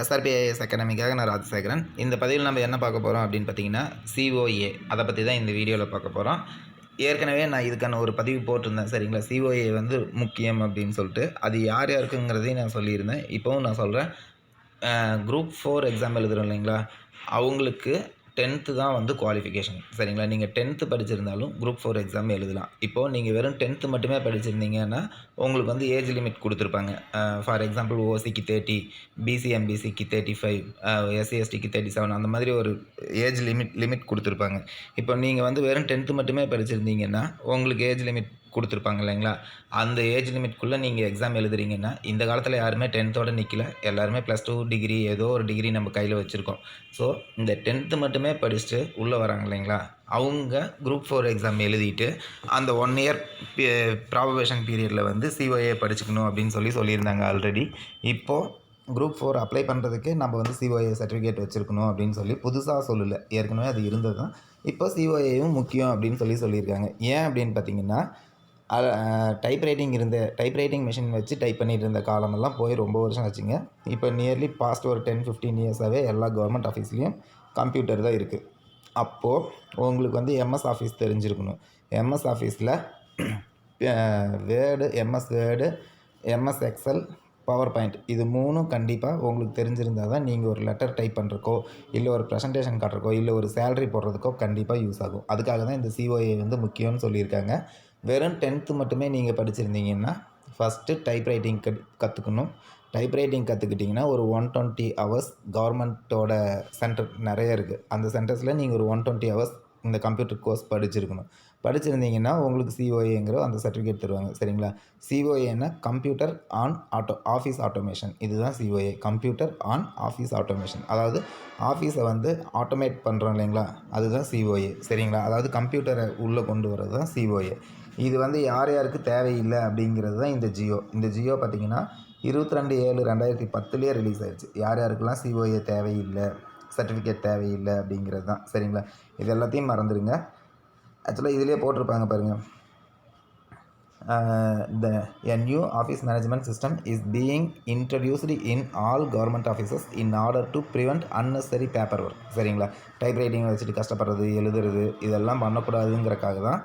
SRPIS அகாடமிக்காக நான் ராஜசேகரன் இந்த பதிவில் நம்ம என்ன பார்க்க போகிறோம் அப்படின்னு பார்த்தீங்கன்னா சிஓஏ அதை பற்றி தான் இந்த வீடியோவில் பார்க்க போகிறோம் ஏற்கனவே நான் இதுக்கான ஒரு பதிவு போட்டிருந்தேன் சரிங்களா? சிஓஏ வந்து முக்கியம் அப்படின்னு சொல்லிட்டு. அது யார் யாருக்குங்கிறதையும் நான் சொல்லியிருந்தேன். இப்போவும் நான் சொல்கிறேன் குரூப் ஃபோர் எக்ஸாம் எழுதுகிறோம் இல்லைங்களா? அவங்களுக்கு டென்த்து தான் வந்து குவாலிஃபிகேஷன் சரிங்களா? நீங்கள் டென்த்து படிச்சிருந்தாலும் குரூப் ஃபோர் எக்ஸாம் எழுதலாம். இப்போது நீங்கள் வெறும் டென்த்து மட்டுமே படிச்சிருந்தீங்கன்னா உங்களுக்கு வந்து ஏஜ் லிமிட் கொடுத்துருப்பாங்க. ஃபார் எக்ஸாம்பிள் ஓசிக்கு தேர்ட்டி பிசிஎம்பிசிக்கு தேர்ட்டி ஃபைவ் எஸ்சிஎஸ்டிக்கு தேர்ட்டி செவன் அந்த மாதிரி ஒரு ஏஜ் லிமிட் லிமிட் கொடுத்துருப்பாங்க. இப்போ நீங்கள் வந்து வெறும் டென்த்து மட்டுமே படிச்சிருந்தீங்கன்னா உங்களுக்கு ஏஜ் லிமிட் கொடுத்துருப்பாங்க இல்லைங்களா? அந்த ஏஜ் லிமிட்குள்ளே நீங்கள் எக்ஸாம் எழுதுறீங்கன்னா இந்த காலத்தில் யாருமே டென்த்தோடு நிற்கல எல்லாருமே ப்ளஸ் டூ டிகிரி ஏதோ ஒரு டிகிரி நம்ம கையில் வச்சுருக்கோம். ஸோ இந்த டென்த்து மட்டுமே படிச்சுட்டு உள்ளே வராங்க இல்லைங்களா? அவங்க குரூப் ஃபோர் எக்ஸாம் எழுதிட்டு அந்த ஒன் இயர் ப்ராபவேஷன் பீரியடில் வந்து சிஓஏ படிச்சுக்கணும் அப்படின்னு சொல்லி சொல்லியிருந்தாங்க ஆல்ரெடி இப்போது குரூப் ஃபோர் அப்ளை பண்ணுறதுக்கு நம்ம வந்து சிஓஏ சர்டிஃபிகேட் வச்சுருக்கணும் அப்படின்னு சொல்லி புதுசாக சொல்லலை. ஏற்கனவே அது இருந்தது தான் இப்போ சிஓஏயும் முக்கியம் அப்படின்னு சொல்லி சொல்லியிருக்காங்க. ஏன் அப்படின்னு பார்த்தீங்கன்னா டைப் ரைட்டிங் இருந்த டைப் ரைட்டிங் மிஷின் வச்சு டைப் பண்ணிகிட்டு இருந்த காலமெல்லாம் போய் ரொம்ப வருஷம் ஆச்சுங்க இப்போ நியர்லி பாஸ்ட் ஒரு டென் ஃபிஃப்டீன் இயர்ஸாகவே எல்லா கவர்மெண்ட் ஆஃபீஸ்லேயும் கம்ப்யூட்டர் தான் இருக்குது அப்போது உங்களுக்கு வந்து எம்எஸ் ஆஃபீஸ் தெரிஞ்சிருக்கணும். எம்எஸ் ஆஃபீஸில் word MS word MS excel power point இது மூணும் கண்டிப்பாக உங்களுக்கு தெரிஞ்சிருந்தால் தான் நீங்கள் ஒரு லெட்டர் டைப் பண்ணுறக்கோ இல்லை ஒரு ப்ரெசன்டேஷன் காட்டுறக்கோ இல்லை ஒரு சேலரி போடுறதுக்கோ கண்டிப்பாக யூஸ் ஆகும். அதுக்காக தான் இந்த சிஓஏ வந்து முக்கியம்னு சொல்லியிருக்காங்க. வெறும் டென்த்து மட்டுமே நீங்கள் படிச்சிருந்தீங்கன்னா ஃபஸ்ட்டு டைப் ரைட்டிங் கற்றுக்கணும் டைப் ரைட்டிங் கற்றுக்கிட்டிங்கன்னா ஒரு ஒன் டுவெண்ட்டி ஹவர்ஸ் கவர்மெண்ட்டோட சென்டர் நிறைய இருக்குது அந்த சென்டர்ஸில் நீங்கள் ஒரு ஒன் டுவெண்ட்டி ஹவர்ஸ் இந்த கம்ப்யூட்டர் கோர்ஸ் படிச்சிருக்கணும். படிச்சிருந்தீங்கன்னா உங்களுக்கு சிஓஏங்கிற அந்த சர்டிஃபிகேட் தருவாங்க. சரிங்களா? சிஓஏன்னா computer on auto office automation இதுதான் COA computer on office automation அதாவது ஆஃபீஸை வந்து ஆட்டோமேட் பண்ணுறோம் இல்லைங்களா? அதுதான் சிஓஏ சரிங்களா? அதாவது கம்ப்யூட்டரை உள்ளே கொண்டு வர்றது தான் சிஓஏ இது வந்து யார் யாருக்கு தேவையில்லை அப்படிங்கிறது தான் இந்த ஜியோ. இந்த ஜியோ பார்த்திங்கன்னா இருபத்தி ரெண்டு ஏழு ரெண்டாயிரத்தி பத்துலேயே ரிலீஸ் ஆயிடுச்சு. யார் யாருக்கெல்லாம் சிஓஏ தேவையில்லை சர்டிஃபிகேட் தேவையில்லை அப்படிங்கிறது தான். சரிங்களா? இது எல்லாத்தையும் மறந்துடுங்க. ஆக்சுவலாக இதிலே போட்டிருப்பாங்க பாருங்கள் the a new office management system is being introduced in all government offices in order to prevent unnecessary paper work சரிங்களா? டைப் ரைட்டிங் வச்சுட்டு கஷ்டப்படுறது எழுதுறது இதெல்லாம் பண்ணக்கூடாதுங்கிறக்காக தான்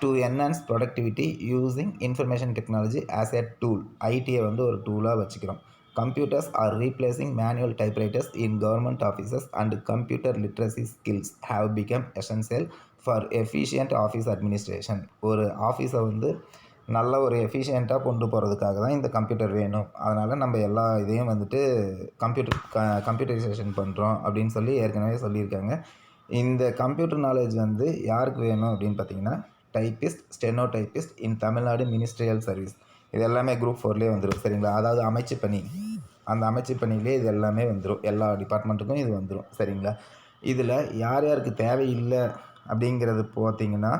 to enhance productivity using information technology as a tool ஐடியை வந்து ஒரு டூலாக வச்சுக்கிறோம். Computers are replacing manual typewriters in government offices and computer literacy skills have become essential for efficient office administration ஒரு ஆஃபீஸை வந்து நல்ல ஒரு எஃபிஷியண்ட்டாக கொண்டு போகிறதுக்காக தான் இந்த கம்ப்யூட்டர் வேணும். அதனால் நம்ம எல்லா இதையும் வந்துட்டு கம்ப்யூட்டர் க கம்ப்யூட்டரைசேஷன் பண்ணுறோம் அப்படின்னு சொல்லி ஏற்கனவே சொல்லியிருக்காங்க. இந்த கம்ப்யூட்டர் நாலேஜ் வந்து யாருக்கு வேணும் அப்படின்னு பார்த்தீங்கன்னா typist steno typist in Tamil Nadu ministerial service. இது எல்லாமே குரூப் ஃபோர்லேயே வந்துடும் சரிங்களா? அதாவது அமைச்சு பணி. அந்த அமைச்சு பணியிலே இது எல்லாமே வந்துடும் எல்லா டிபார்ட்மெண்ட்டுக்கும் இது வந்துடும் சரிங்களா? இதில் யார் யாருக்கு தேவையில்லை அப்படிங்கிறது பார்த்தீங்கன்னா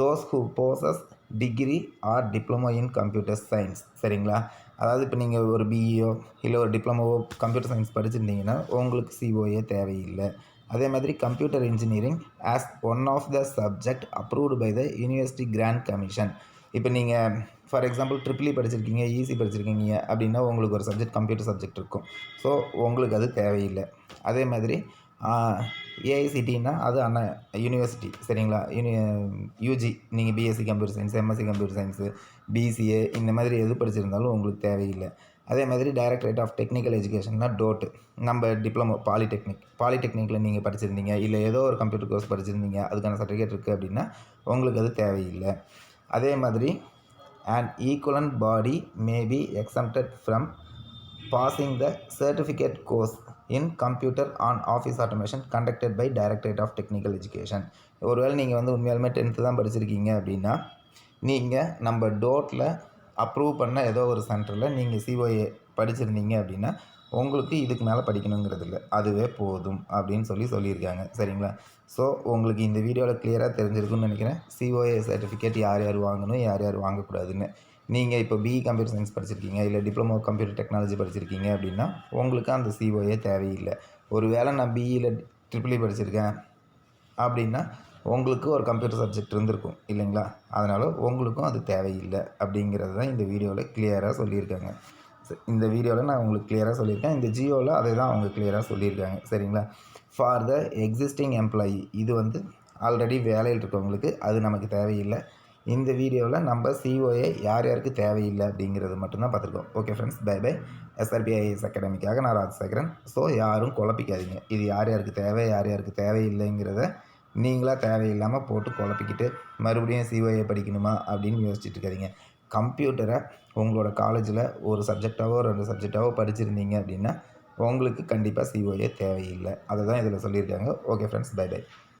those who possess degree or diploma in computer science சரிங்களா? அதாவது இப்போ நீங்கள் ஒரு பிஇஓ இல்லை ஒரு டிப்ளமோவோ கம்ப்யூட்டர் சயின்ஸ் படிச்சிருந்தீங்கன்னா உங்களுக்கு சிஓஏ தேவையில்லை. அதே மாதிரி computer engineering as one of the subject approved by the university grant commission இப்போ நீங்கள் ஃபார் எக்ஸாம்பிள் ட்ரிபிளி படிச்சிருக்கீங்க ஈஸி படிச்சிருக்கீங்க அப்படின்னா உங்களுக்கு ஒரு சப்ஜெக்ட் கம்ப்யூட்டர் சப்ஜெக்ட் இருக்கும். ஸோ உங்களுக்கு அது தேவையில்லை. அதே மாதிரி ஏஐசிடின்னா அது அண்ணா யூனிவர்சிட்டி சரிங்களா? யூனி யூஜி நீங்கள் BSc computer science MSc computer science BCA இந்த மாதிரி எது படிச்சிருந்தாலும் உங்களுக்கு தேவையில்லை. அதே மாதிரி டைரக்டரேட் ஆஃப் டெக்னிக்கல் எஜுகேஷன்னா டோட்டு நம்ம டிப்ளமோ பாலிடெக்னிக் பாலிடெக்னிக்கில் நீங்கள் படிச்சிருந்தீங்க இல்லை ஏதோ ஒரு கம்ப்யூட்டர் கோர்ஸ் படிச்சிருந்தீங்க அதுக்கான சர்டிஃபிகேட் இருக்குது அப்படின்னா உங்களுக்கு அது தேவையில்லை. அதே மாதிரி and equivalent body may be exempted from passing the certificate course in computer on office automation conducted by directorate of technical education ஒருவேளை நீங்கள் வந்து உண்மையாலுமே டென்த்து தான் படிச்சிருக்கீங்க அப்படின்னா நீங்கள் நம்ம டோட்டில் அப்ரூவ் பண்ண ஏதோ ஒரு சென்டரில் நீங்கள் சிஓஏ படிச்சிருந்தீங்க அப்படின்னா உங்களுக்கு இதுக்கு மேலே படிக்கணுங்கிறது இல்லை அதுவே போதும் அப்படின்னு சொல்லி சொல்லியிருக்காங்க. சரிங்களா? ஸோ உங்களுக்கு இந்த வீடியோவில் கிளியராக தெரிஞ்சிருக்குன்னு நினைக்கிறேன். சிஓஏ சர்டிஃபிகேட் யார் யார் வாங்கணும் யார் யார் வாங்கக்கூடாதுன்னு. நீங்கள் இப்போ பிஇ கம்ப்யூட்டர் சயின்ஸ் படிச்சிருக்கீங்க இல்லை டிப்ளமோ கம்ப்யூட்டர் டெக்னாலஜி படிச்சிருக்கீங்க அப்படின்னா உங்களுக்கு அந்த சிஓஏ தேவையில்லை. ஒரு வேளை நான் பிஇயில் ட்ரிபிள் e படிச்சிருக்கேன் அப்படின்னா உங்களுக்கு ஒரு கம்ப்யூட்டர் சப்ஜெக்ட் இருந்திருக்கும் இல்லைங்களா? அதனால் உங்களுக்கும் அது தேவையில்லை அப்படிங்கிறது தான் இந்த வீடியோவில் கிளியராக சொல்லியிருக்காங்க. இந்த வீடியோவில் நான் உங்களுக்கு கிளியராக சொல்லியிருக்கேன். இந்த ஜியோவில் அதை தான் அவங்க கிளியராக சொல்லியிருக்காங்க. சரிங்களா? ஃபார் த எக்ஸிஸ்டிங் எம்ப்ளாயி இது வந்து ஆல்ரெடி வேலையில் இருக்கவங்களுக்கு அது நமக்கு தேவையில்லை. இந்த வீடியோவில் நம்ம சிஓஏ யார் யாருக்கு தேவையில்லை அப்படிங்கிறது மட்டும்தான் பார்த்துருக்கோம். Okay friends bye bye SRBIS அகாடமிக்காக நான் ராஜசேகரன். ஸோ யாரும் குழப்பிக்காதீங்க. இது யார் யாருக்கு தேவை யார் யாருக்கு தேவையில்லைங்கிறத நீங்களாக தேவையில்லாமல் போட்டு குழப்பிக்கிட்டு மறுபடியும் சிஓஏ படிக்கணுமா அப்படின்னு யோசிச்சுட்டு இருக்காதிங்க. கம்ப்யூட்டரை உங்களோட காலேஜில் ஒரு சப்ஜெக்டாவோ ரெண்டு சப்ஜெக்டாவோ படிச்சிருந்தீங்க அப்படின்னா உங்களுக்கு கண்டிப்பாக சிஓஏ தேவையில்லை. அதை தான் இதில் சொல்லியிருக்காங்க. Okay friends bye by